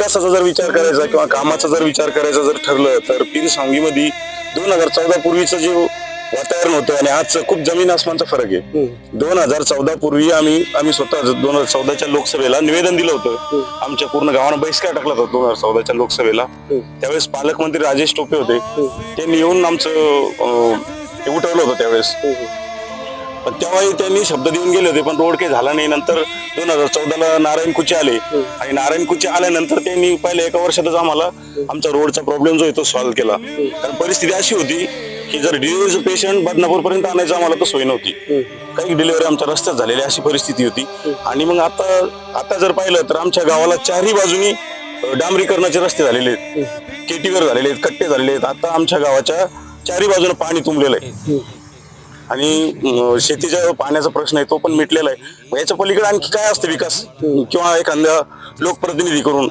विकासाचा जर विचार करायचा किंवा कामाचा जर विचार करायचा जर ठरलं तर पीर सांगीमध्ये दोन हजार चौदा पूर्वीचं जे वातावरण होतं आणि आजचं खूप जमीन आसमानचा फरक आहे. दोन हजार चौदा पूर्वी आम्ही आम्ही स्वतः दोन हजार चौदाच्या लोकसभेला निवेदन दिलं होतं. आमच्या पूर्ण गावानं बहिष्कार टाकला होता दोन हजार चौदाच्या लोकसभेला. त्यावेळेस पालकमंत्री राजेश टोपे होते. त्यांनी येऊन आमचं उठवलं होतं त्यावेळेस. पण तेव्हाही त्यांनी शब्द देऊन गेले होते पण रोड काही झाला नाही. नंतर दोन हजार चौदाला नारायण कुचे आले. आणि नारायण कुचे आल्यानंतर त्यांनी पहिल्या एका वर्षातच आम्हाला आमचा रोडचा प्रॉब्लेम जो आहे तो सॉल्व्ह केला. कारण परिस्थिती अशी होती की जर डिलिव्हरीचं पेशंट बदनापूर पर्यंत आणायचं आम्हाला तर सोय नव्हती. काही डिलिव्हरी आमच्या रस्त्यात झालेली अशी परिस्थिती होती. आणि मग आता आता जर पाहिलं तर आमच्या गावाला चारही बाजूनी डांबरीकरणाचे रस्ते झालेले आहेत. केटीवर झालेले आहेत कट्टे झालेले आहेत. आता आमच्या गावाच्या चारही बाजूने पाणी तुंबलेलं आहे. आणि शेतीच्या पाण्याचा प्रश्न आहे तो पण मिटलेला आहे. याच्या पलीकडे आणखी काय असतं विकास? किंवा एखाद्या लोकप्रतिनिधी करून